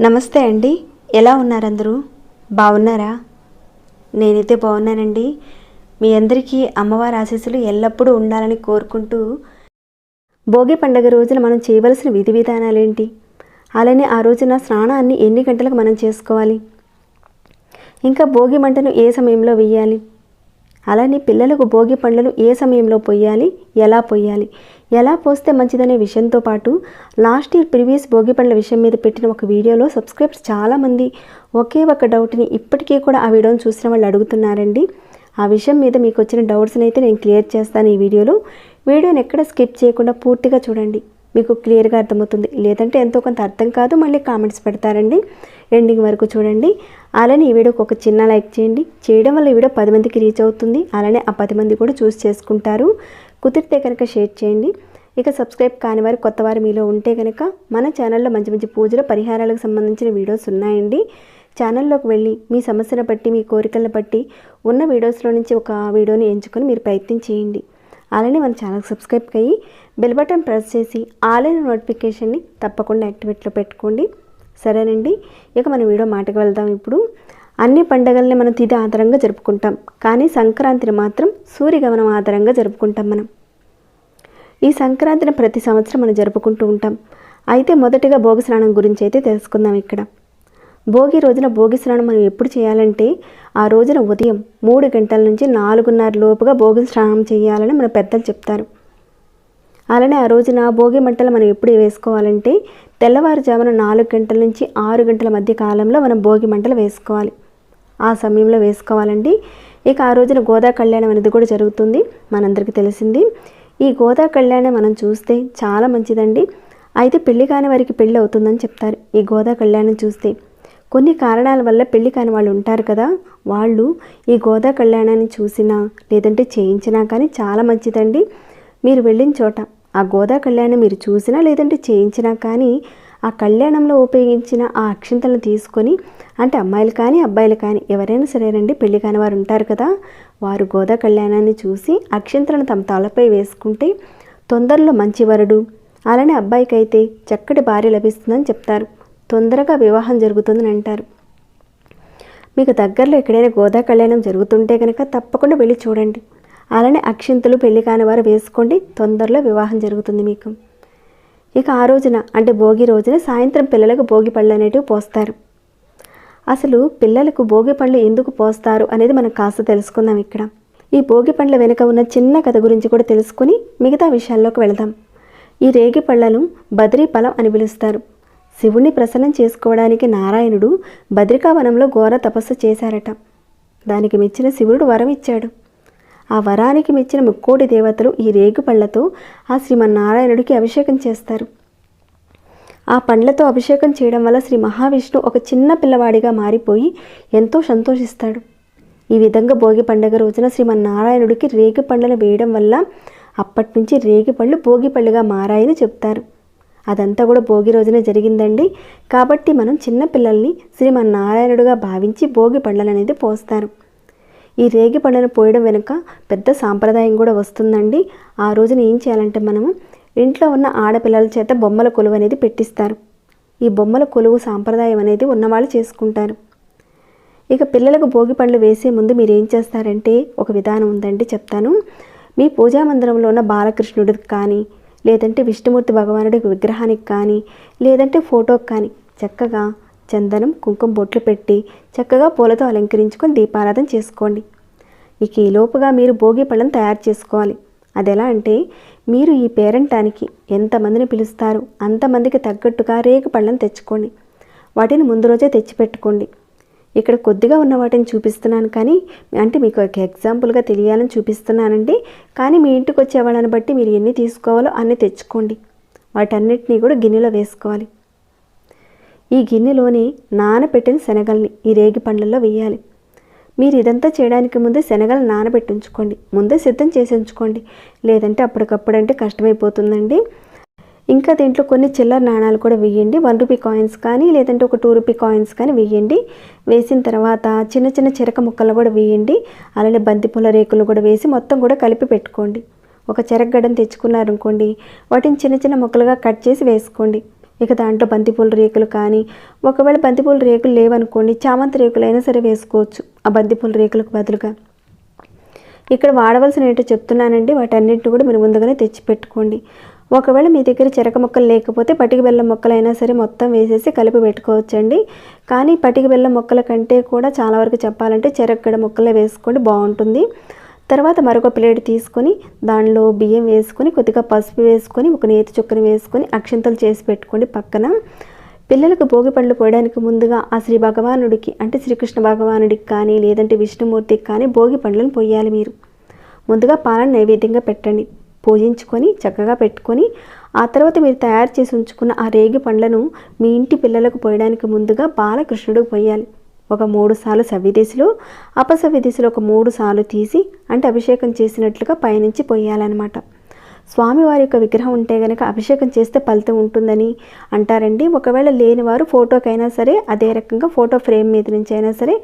నమస్తే అండి. ఎలా ఉన్నారు అందరూ బాగున్నారా? నేనైతే బాగున్నానండి. మీ అందరికీ అమ్మవారి ఆశీస్సులు ఎల్లప్పుడూ ఉండాలని కోరుకుంటూ భోగి పండగ రోజున మనం చేయవలసిన విధి విధానాలేంటి? అలానే ఆ రోజున స్నానాన్ని ఎన్ని గంటలకు మనం చేసుకోవాలి? ఇంకా భోగి మంటను ఏ సమయంలో వేయాలి అలానే పిల్లలకు భోగి పండ్లను ఏ సమయంలో పొయ్యాలి? ఎలా పొయ్యాలి? ఎలా పోస్తే మంచిదనే విషయంతో పాటు లాస్ట్ ఇయర్ ప్రీవియస్ భోగి పండ్ల విషయం మీద పెట్టిన ఒక వీడియోలో సబ్స్క్రైబ్స్ చాలామంది ఒకే ఒక డౌట్ని ఇప్పటికీ కూడా ఆ వీడియోని చూసిన వాళ్ళు అడుగుతున్నారండి. ఆ విషయం మీద మీకు వచ్చిన డౌట్స్ని అయితే నేను క్లియర్ చేస్తాను ఈ వీడియోలో. వీడియోని ఎక్కడ స్కిప్ చేయకుండా పూర్తిగా చూడండి. మీకు క్లియర్గా అర్థమవుతుంది. లేదంటే ఎంతో కొంత అర్థం కాదు. మళ్ళీ కామెంట్స్ పెడతారండి. ఎండింగ్ వరకు చూడండి. అలానే ఈ వీడియోకి ఒక చిన్న లైక్ చేయండి. చేయడం వల్ల ఈ వీడియో పది మందికి రీచ్ అవుతుంది. అలానే ఆ పది మంది కూడా చూస్ చేసుకుంటారు. కుదిరితే కనుక షేర్ చేయండి. ఇక సబ్స్క్రైబ్ కాని వారు కొత్త వారు మీలో ఉంటే కనుక మన ఛానల్లో మంచి మంచి పూజల పరిహారాలకు సంబంధించిన వీడియోస్ ఉన్నాయండి. ఛానల్లోకి వెళ్ళి మీ సమస్యను బట్టి మీ కోరికలను బట్టి ఉన్న వీడియోస్లో నుంచి ఒక వీడియోని ఎంచుకొని మీరు ప్రయత్నం చేయండి. అలానే మన ఛానల్కి సబ్స్క్రైబ్ అయ్యి బెల్ బటన్ ప్రెస్ చేసి ఆల్ నోటిఫికేషన్ని తప్పకుండా యాక్టివేట్లో పెట్టుకోండి. సరేనండి. ఇక మన వీడియో మాటకు వెళ్దాం ఇప్పుడు. అన్ని పండగల్ని మనం తిథి ఆధారంగా జరుపుకుంటాం. కానీ సంక్రాంతిని మాత్రం సూర్యగమనం ఆధారంగా జరుపుకుంటాం మనం. ఈ సంక్రాంతిని ప్రతి సంవత్సరం మనం జరుపుకుంటూ ఉంటాం. అయితే మొదటిగా భోగి స్నానం గురించి అయితే తెలుసుకుందాం ఇక్కడ. భోగి రోజున భోగి స్నానం మనం ఎప్పుడు చేయాలంటే ఆ రోజున ఉదయం మూడు గంటల నుంచి నాలుగున్నర లోపుగా భోగి స్నానం చేయాలని మన పెద్దలు చెప్తారు. అలానే ఆ రోజున భోగి మంటలు మనం ఎప్పుడు వేసుకోవాలంటే తెల్లవారుజామున నాలుగు గంటల నుంచి ఆరు గంటల మధ్య కాలంలో మనం భోగి మంటలు వేసుకోవాలి. ఆ సమయంలో వేసుకోవాలండి. ఇక ఆ రోజున గోదా కళ్యాణం అనేది కూడా జరుగుతుంది. మనందరికీ తెలిసింది. ఈ గోదా కళ్యాణం మనం చూస్తే చాలా మంచిదండి. అయితే పెళ్ళి కాని వారికి పెళ్ళి అవుతుందని చెప్తారు. ఈ గోదా కళ్యాణం చూస్తే కొన్ని కారణాల వల్ల పెళ్ళి కాని వాళ్ళు ఉంటారు కదా. వాళ్ళు ఈ గోదా కళ్యాణాన్ని చూసినా లేదంటే చేయించినా కానీ చాలా మంచిదండి. మీరు వెళ్ళిన చోట ఆ గోదా కళ్యాణం మీరు చూసినా లేదంటే చేయించినా కానీ ఆ కళ్యాణంలో ఉపయోగించిన ఆ అక్షింతలను తీసుకొని అంటే అమ్మాయిలు కానీ అబ్బాయిలు కానీ ఎవరైనా సరేనండి పెళ్ళి కాని వారు ఉంటారు కదా వారు గోదా కళ్యాణాన్ని చూసి అక్షింతలను తమ తలపై వేసుకుంటే తొందరలో మంచి వరుడు. అలానే అబ్బాయికి అయితే చక్కటి భార్య లభిస్తుందని చెప్తారు. తొందరగా వివాహం జరుగుతుందని అంటారు. మీకు దగ్గరలో ఎక్కడైనా గోదా కళ్యాణం జరుగుతుంటే కనుక తప్పకుండా వెళ్ళి చూడండి. అలానే అక్షింతలు పెళ్ళి కాని వారు వేసుకోండి. తొందరలో వివాహం జరుగుతుంది మీకు. ఇక ఆ రోజున అంటే భోగి రోజున సాయంత్రం పిల్లలకు భోగి పళ్ళు అనేటివి పోస్తారు. అసలు పిల్లలకు భోగి పళ్ళు ఎందుకు పోస్తారు అనేది మనం కాస్త తెలుసుకుందాం ఇక్కడ. ఈ భోగి పండ్ల వెనుక ఉన్న చిన్న కథ గురించి కూడా తెలుసుకుని మిగతా విషయాల్లోకి వెళదాం. ఈ రేగి పళ్ళను బద్రీ ఫలం అని పిలుస్తారు. శివుణ్ణి ప్రసన్నం చేసుకోవడానికి నారాయణుడు బద్రికావనంలో ఘోర తపస్సు చేశారట. దానికి మెచ్చిన శివుడు వరం ఇచ్చాడు. ఆ వరానికి మెచ్చిన ముక్కోటి దేవతలు ఈ రేగు పళ్ళతో ఆ శ్రీమన్నారాయణుడికి అభిషేకం చేస్తారు. ఆ పండ్లతో అభిషేకం చేయడం వల్ల శ్రీ మహావిష్ణు ఒక చిన్న పిల్లవాడిగా మారిపోయి ఎంతో సంతోషిస్తాడు. ఈ విధంగా భోగి పండుగ రోజున శ్రీమన్నారాయణుడికి రేగి పండ్లను వేయడం వల్ల అప్పటి నుంచి రేగి పళ్ళు భోగి పళ్ళుగా మారాయని చెప్తారు. అదంతా కూడా భోగి రోజున జరిగిందండి. కాబట్టి మనం చిన్నపిల్లల్ని శ్రీమన్నారాయణుడుగా భావించి భోగి పళ్ళలు అనేది పోస్తారు. ఈ రేగి పళ్ళను పోయడం వెనుక పెద్ద సాంప్రదాయం కూడా వస్తుందండి. ఆ రోజున ఏం చేయాలంటే మనము ఇంట్లో ఉన్న ఆడపిల్లల చేత బొమ్మల కొలువు అనేది పెట్టిస్తారు. ఈ బొమ్మల కొలువు సాంప్రదాయం అనేది ఉన్నవాళ్ళు చేసుకుంటారు. ఇక పిల్లలకు భోగి పండ్లు వేసే ముందు మీరు ఏం చేస్తారంటే ఒక విధానం ఉందండి చెప్తాను. మీ పూజా మందిరంలో ఉన్న బాలకృష్ణుడికి కానీ లేదంటే విష్ణుమూర్తి భగవానుడి విగ్రహానికి కానీ లేదంటే ఫోటోకి కానీ చక్కగా చందనం కుంకుమ బొట్లు పెట్టి చక్కగా పూలతో అలంకరించుకొని దీపారాధన చేసుకోండి. ఇక ఈ లోపుగా మీరు భోగి పళ్ళను తయారు చేసుకోవాలి. అది ఎలా అంటే మీరు ఈ పేరంటానికి ఎంతమందిని పిలుస్తారు అంతమందికి తగ్గట్టుగా రేగు పళ్ళను తెచ్చుకోండి. వాటిని ముందు రోజే తెచ్చిపెట్టుకోండి ఇక్కడ కొద్దిగా ఉన్న వాటిని చూపిస్తున్నాను కానీ అంటే మీకు ఒక ఎగ్జాంపుల్గా తెలియాలని చూపిస్తున్నానండి. కానీ మీ ఇంటికి వచ్చే వాళ్ళని బట్టి మీరు ఎన్ని తీసుకోవాలో అన్ని తెచ్చుకోండి. వాటన్నిటినీ కూడా గిన్నెలో వేసుకోవాలి. ఈ గిన్నెలోని నానబెట్టిన శనగల్ని ఈ రేగి పండ్లలో వేయాలి. మీరు ఇదంతా చేయడానికి ముందే శనగలు నానబెట్టించుకోండి. ముందే సిద్ధం చేసి ఉంచుకోండి. లేదంటే అప్పటికప్పుడు అంటే కష్టమైపోతుందండి. ఇంకా దీంట్లో కొన్ని చిల్లర నాణాలు కూడా వేయండి. వన్ రూపీ కాయిన్స్ కానీ లేదంటే ఒక టూ రూపీ కాయిన్స్ కానీ వేయండి. వేసిన తర్వాత చిన్న చిన్న చిరక ముక్కలు కూడా వేయండి. అలానే బంతిపూల రేకులు కూడా వేసి మొత్తం కూడా కలిపి పెట్టుకోండి. ఒక చెరగడ్డను తెచ్చుకున్నారనుకోండి వాటిని చిన్న చిన్న ముక్కలుగా కట్ చేసి వేసుకోండి. ఇక దాంట్లో బంతిపూల రేకులు కానీ ఒకవేళ బంతిపూల రేకులు లేవనుకోండి చామంతి రేకులు అయినా సరే వేసుకోవచ్చు ఆ బంతిపూల రేకులకు బదులుగా. ఇక్కడ వాడవలసిన ఏంటో చెప్తున్నానండి. వాటన్నిటిని కూడా మీరు ముందుగానే తెచ్చి పెట్టుకోండి ఒకవేళ మీ దగ్గర చెరక మొక్కలు లేకపోతే పటిక బెల్లం మొక్కలైనా సరే మొత్తం వేసేసి కలిపి పెట్టుకోవచ్చండి. కానీ పటిక బెల్లం మొక్కల కంటే కూడా చాలా వరకు చెప్పాలంటే చెరక్కడ మొక్కలే వేసుకోండి. బాగుంటుంది. తర్వాత మరొక ప్లేట్ తీసుకొని దానిలో బియ్యం వేసుకొని కొద్దిగా పసుపు వేసుకొని ఒక నేతి చుక్కని వేసుకొని అక్షంతలు చేసి పెట్టుకోండి పక్కన. పిల్లలకు భోగి పళ్ళు పోయడానికి ముందుగా ఆ శ్రీ భగవానుడికి అంటే శ్రీకృష్ణ భగవానుడికి కానీ లేదంటే విష్ణుమూర్తికి కానీ భోగి పండ్లను పోయాలి మీరు. ముందుగా పాలను నైవేద్యంగా పెట్టండి. పూజించుకొని చక్కగా పెట్టుకొని ఆ తర్వాత మీరు తయారు చేసి ఉంచుకున్న ఆ రేగి పండ్లను మీ ఇంటి పిల్లలకు పోయడానికి ముందుగా బాలకృష్ణుడికి పోయాలి. ఒక మూడు సార్లు సవ్యదిశలు అపసవ్యదిశలు ఒక మూడు సార్లు తీసి అంటే అభిషేకం చేసినట్లుగా పైనుంచి పోయాలన్నమాట స్వామివారి యొక్క విగ్రహం ఉంటే కనుక అభిషేకం చేస్తే ఫలితం ఉంటుందని అంటారండి. ఒకవేళ లేని వారు ఫోటోకైనా సరే అదే రకంగా ఫోటో ఫ్రేమ్ మీద నుంచి అయినా సరే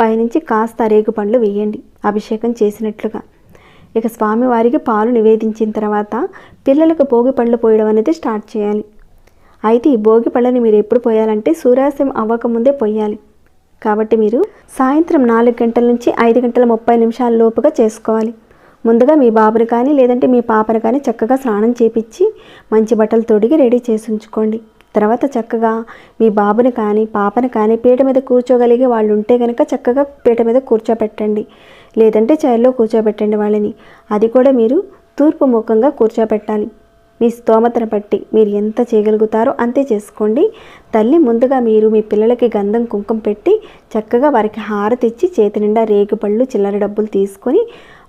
పైనుంచి కాస్త రేగు పండ్లు వేయండి అభిషేకం చేసినట్లుగా. ఇక స్వామివారికి పాలు నివేదించిన తర్వాత పిల్లలకు భోగి పళ్ళు పోయడం అనేది స్టార్ట్ చేయాలి. అయితే ఈ భోగి పళ్ళని మీరు ఎప్పుడు పోయాలంటే సూర్యాస్తమయం అవ్వకముందే పోయాలి. కాబట్టి మీరు సాయంత్రం నాలుగు గంటల నుంచి ఐదు గంటల ముప్పై నిమిషాల లోపుగా చేసుకోవాలి. ముందుగా మీ బాబుని కానీ లేదంటే మీ పాపను కానీ చక్కగా స్నానం చేపించి మంచి బట్టలు తొడిగి రెడీ చేసి ఉంచుకోండి. తర్వాత చక్కగా మీ బాబుని కానీ పాపను కానీ పీట మీద కూర్చోగలిగే వాళ్ళు ఉంటే కనుక చక్కగా పీట మీద కూర్చోబెట్టండి లేదంటే చైర్లో కూర్చోబెట్టండి వాళ్ళని. అది కూడా మీరు తూర్పు ముఖంగా కూర్చోబెట్టాలి మీ స్తోమతను బట్టి మీరు ఎంత చేయగలుగుతారో అంతే చేసుకోండి. తల్లి ముందుగా మీరు మీ పిల్లలకి గంధం కుంకుమ పెట్టి చక్కగా వారికి హారతి ఇచ్చి చేతి నిండా రేగుపళ్ళు చిల్లర డబ్బులు తీసుకొని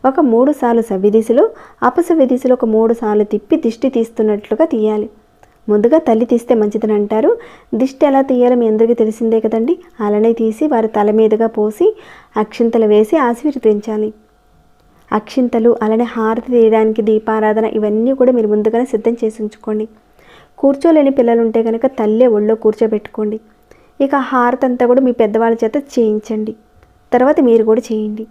ఒక మూడు సార్లు సవ్యదిశలో అపసవ్య దిశలో ఒక మూడు సార్లు తిప్పి దిష్టి తీస్తున్నట్లుగా తీయాలి. ముందుగా తల్లి తీస్తే మంచిదని అంటారు. దిష్టి ఎలా తీయాలో మీ అందరికీ తెలిసిందే కదండి. అలానే తీసి వారి తల మీదుగా పోసి అక్షింతలు వేసి ఆశీర్వదించాలి. అక్షింతలు అలానే హారతి తీయడానికి దీపారాధన ఇవన్నీ కూడా మీరు ముందుగానే సిద్ధం చేసి ఉంచుకోండి. కూర్చోలేని పిల్లలు ఉంటే కనుక తల్లే ఒళ్ళో కూర్చోబెట్టుకోండి. ఇక హారతి అంతా కూడా మీ పెద్దవాళ్ళ చేత చేయించండి. తర్వాత మీరు కూడా చేయండి.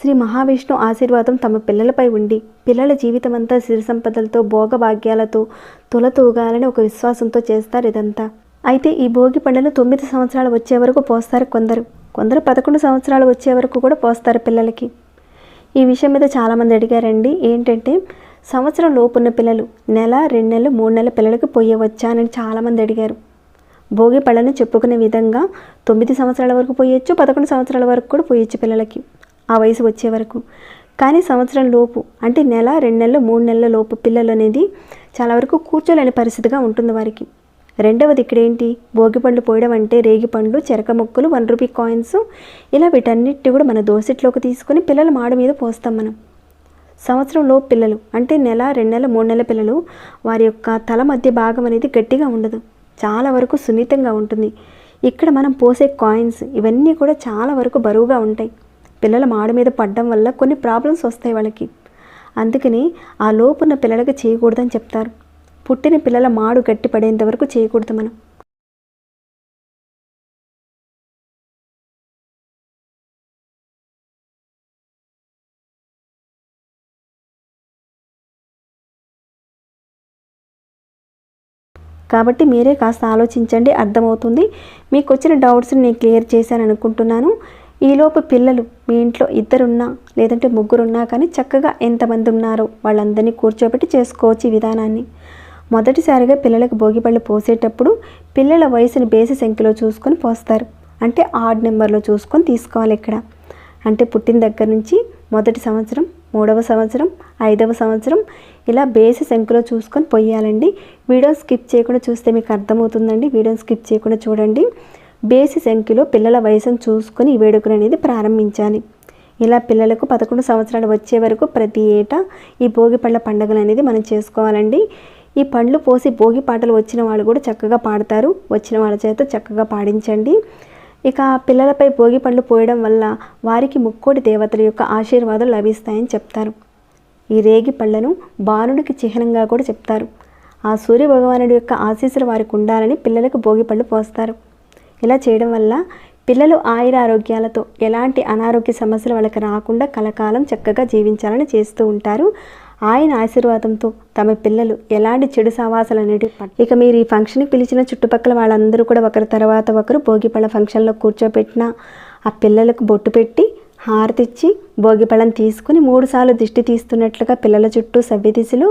శ్రీ మహావిష్ణు ఆశీర్వాదం తమ పిల్లలపై ఉండి పిల్లల జీవితం అంతా సిరి సంపదలతో భోగభాగ్యాలతో తులతూగాలని ఒక విశ్వాసంతో చేస్తారు ఇదంతా. అయితే ఈ భోగి పండుగను తొమ్మిది సంవత్సరాలు వచ్చే వరకు పోస్తారు కొందరు. కొందరు పదకొండు సంవత్సరాలు వచ్చే వరకు కూడా పోస్తారు పిల్లలకి. ఈ విషయం మీద చాలామంది అడిగారండి. ఏంటంటే సంవత్సరం లోపున్న పిల్లలు నెల రెండు నెలలు మూడు నెలల పిల్లలకు పోయవచ్చా అని చాలామంది అడిగారు. భోగి పళ్ళను చెప్పుకునే విధంగా తొమ్మిది సంవత్సరాల వరకు పోయొచ్చు పదకొండు సంవత్సరాల వరకు కూడా పోయొచ్చు పిల్లలకి ఆ వయసు వచ్చే వరకు. కానీ సంవత్సరం లోపు అంటే నెల రెండు నెలలు మూడు నెలల లోపు పిల్లలు అనేది చాలా వరకు కూర్చోలేని పరిస్థితిగా ఉంటుంది వారికి. రెండవది ఇక్కడ ఏంటి భోగి పండ్లు పోయడం అంటే రేగి పండ్లు చెరక మొక్కలు వన్ రూపీ కాయిన్స్. ఇలా వీటన్నిటి కూడా మన దోసెట్లోకి తీసుకొని పిల్లల మాడ మీద పోస్తాం మనం. సంవత్సరంలో పిల్లలు అంటే నెల రెండు నెలల మూడు నెలల పిల్లలు వారి యొక్క తల మధ్య భాగం అనేది గట్టిగా ఉండదు. చాలా వరకు సున్నితంగా ఉంటుంది. ఇక్కడ మనం పోసే కాయిన్స్ ఇవన్నీ కూడా చాలా వరకు బరువుగా ఉంటాయి. పిల్లల మాడ మీద పడడం వల్ల కొన్ని ప్రాబ్లమ్స్ వస్తాయి వాళ్ళకి. అందుకని ఆ లోపున్న పిల్లలకి చేయకూడదని చెప్తారు. పుట్టిన పిల్లల మాడు గట్టి పడేంత వరకు చేయకూడదు మనం. కాబట్టి మీరే కాస్త ఆలోచించండి అర్థమవుతుంది. మీకు వచ్చిన డౌట్స్ని నేను క్లియర్ చేశాను అనుకుంటున్నాను ఈలోపు పిల్లలు మీ ఇంట్లో ఇద్దరున్నా లేదంటే ముగ్గురున్నా కానీ చక్కగా ఎంతమంది ఉన్నారో వాళ్ళందరినీ కూర్చోబెట్టి చేసుకోవచ్చు ఈ విధానాన్ని. మొదటిసారిగా పిల్లలకు భోగిపళ్ళు పోసేటప్పుడు పిల్లల వయసుని బేసి సంఖ్యలో చూసుకొని పోస్తారు. అంటే ఆడ్ నెంబర్లో చూసుకొని తీసుకోవాలి ఇక్కడ. అంటే పుట్టిన దగ్గర నుంచి మొదటి సంవత్సరం మూడవ సంవత్సరం ఐదవ సంవత్సరం ఇలా బేసి సంఖ్యలో చూసుకొని పోయాలండి. వీడియో స్కిప్ చేయకుండా చూస్తే మీకు అర్థమవుతుందండి. వీడియో స్కిప్ చేయకుండా చూడండి. బేసి సంఖ్యలో పిల్లల వయసును చూసుకొని ఈ వేడుకలు అనేది ప్రారంభించాలి. ఇలా పిల్లలకు పదకొండు సంవత్సరాలు వచ్చే వరకు ప్రతి ఏటా ఈ భోగి పళ్ళ పండుగలు అనేది మనం చేసుకోవాలండి. ఈ పండ్లు పోసి భోగి పాటలు వచ్చిన వాళ్ళు కూడా చక్కగా పాడతారు. వచ్చిన వాళ్ళ చేత చక్కగా పాడించండి. ఇక పిల్లలపై భోగి పండ్లు పోయడం వల్ల వారికి ముక్కోటి దేవతల యొక్క ఆశీర్వాదాలు లభిస్తాయని చెప్తారు. ఈ రేగి పళ్ళను బాణుడికి చిహ్నంగా కూడా చెప్తారు. ఆ సూర్య భగవానుడి యొక్క ఆశీస్సులు వారికి ఉండాలని పిల్లలకు భోగి పళ్ళు పోస్తారు. ఇలా చేయడం వల్ల పిల్లలు ఆయుర ఆరోగ్యాలతో ఎలాంటి అనారోగ్య సమస్యలు వాళ్ళకి రాకుండా కలకాలం చక్కగా జీవించాలని చేస్తూ ఉంటారు. ఆయన ఆశీర్వాదంతో తమ పిల్లలు ఎలాంటి చెడు సావాసాలు అనేవి ఇక మీరు ఈ ఫంక్షన్కి పిలిచిన చుట్టుపక్కల వాళ్ళందరూ కూడా ఒకరి తర్వాత ఒకరు భోగిపళ్ళ ఫంక్షన్లో కూర్చోపెట్టిన ఆ పిల్లలకు బొట్టు పెట్టి హారతిచ్చి భోగిపళ్ళం తీసుకుని మూడుసార్లు దిష్టి తీస్తున్నట్లుగా పిల్లల చుట్టూ సవ్యదిశలు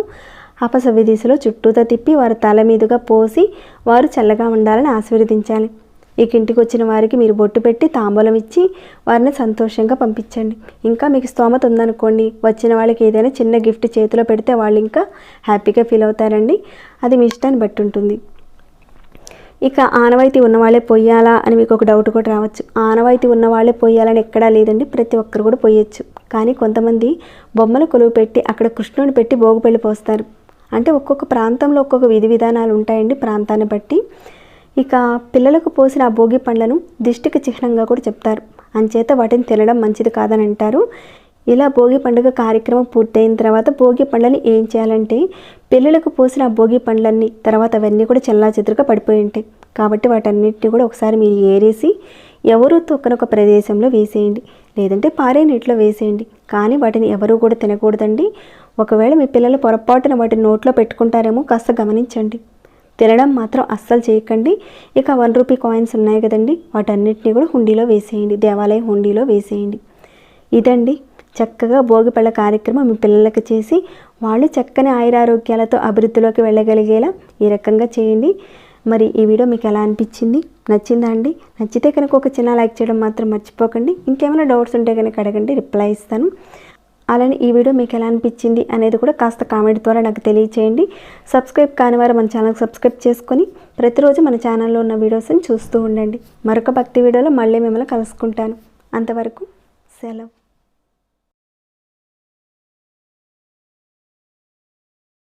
అపసవ్యదిశలో చుట్టూతో తిప్పి వారి తల మీదుగా పోసి వారు చల్లగా ఉండాలని ఆశీర్వదించాలి. ఇక ఇంటికి వచ్చిన వారికి మీరు బొట్టు పెట్టి తాంబూలం ఇచ్చి వారిని సంతోషంగా పంపించండి. ఇంకా మీకు స్తోమత ఉందనుకోండి. వచ్చిన వాళ్ళకి ఏదైనా చిన్న గిఫ్ట్ చేతిలో పెడితే వాళ్ళు ఇంకా హ్యాపీగా ఫీల్ అవుతారండి. అది మీ ఇష్టాన్ని బట్టి ఉంటుంది. ఇక ఆనవాయితీ ఉన్నవాళ్ళే పొయ్యాలా అని మీకు ఒక డౌట్ కూడా రావచ్చు. ఆనవాయితీ ఉన్నవాళ్ళే పొయ్యాలని ఎక్కడా లేదండి. ప్రతి ఒక్కరు కూడా పొయ్యొచ్చు కానీ కొంతమంది బొమ్మల కొలువు పెట్టి అక్కడ కృష్ణుని పెట్టి భోగిపల్లి పోస్తారు. అంటే ఒక్కొక్క ప్రాంతంలో ఒక్కొక్క విధి విధానాలు ఉంటాయండి ప్రాంతాన్ని బట్టి. ఇక పిల్లలకు పోసిన ఆ భోగి పండ్లను దిష్టికి చిహ్నంగా కూడా చెప్తారు. అంచేత వాటిని తినడం మంచిది కాదని అంటారు. ఇలా భోగి పండుగ కార్యక్రమం పూర్తయిన తర్వాత భోగి పండ్లని ఏం చేయాలంటే పిల్లలకు పోసిన ఆ భోగి పండ్లన్నీ తర్వాత అవన్నీ కూడా చల్లా చెదురుగా పడిపోయి ఉంటాయి. కాబట్టి వాటన్నిటిని కూడా ఒకసారి మీరు ఏరేసి ఎవరు తొక్కనొక ప్రదేశంలో వేసేయండి. లేదంటే పారే నీటిలో వేసేయండి. కానీ వాటిని ఎవరూ కూడా తినకూడదండి. ఒకవేళ మీ పిల్లలు పొరపాటున వాటిని నోట్లో పెట్టుకుంటారేమో కాస్త గమనించండి. తినడం మాత్రం అస్సలు చేయకండి. ఇక వన్ రూపీ కాయిన్స్ ఉన్నాయి కదండి. వాటన్నిటిని కూడా హుండీలో వేసేయండి. దేవాలయం హుండీలో వేసేయండి. ఇదండి చక్కగా భోగిపళ్ళ కార్యక్రమం మీ పిల్లలకు చేసి వాళ్ళు చక్కని ఆయురారోగ్యాలతో అభివృద్ధిలోకి వెళ్ళగలిగేలా ఈ రకంగా చేయండి. మరి ఈ వీడియో మీకు ఎలా అనిపించింది? నచ్చిందా అండి? నచ్చితే కనుక ఒక చిన్న లైక్ చేయడం మాత్రం మర్చిపోకండి. ఇంకేమైనా డౌట్స్ ఉంటే కనుక అడగండి. రిప్లై ఇస్తాను. అలానే ఈ వీడియో మీకు ఎలా అనిపించింది అనేది కూడా కాస్త కామెంట్ ద్వారా నాకు తెలియచేయండి. సబ్స్క్రైబ్ కాని వారు మన ఛానల్ సబ్స్క్రైబ్ చేసుకొని ప్రతిరోజు మన ఛానల్లో ఉన్న వీడియోస్ని చూస్తూ ఉండండి. మరొక భక్తి వీడియోలో మళ్ళీ మిమ్మల్ని కలుసుకుంటాను. అంతవరకు సెలవు.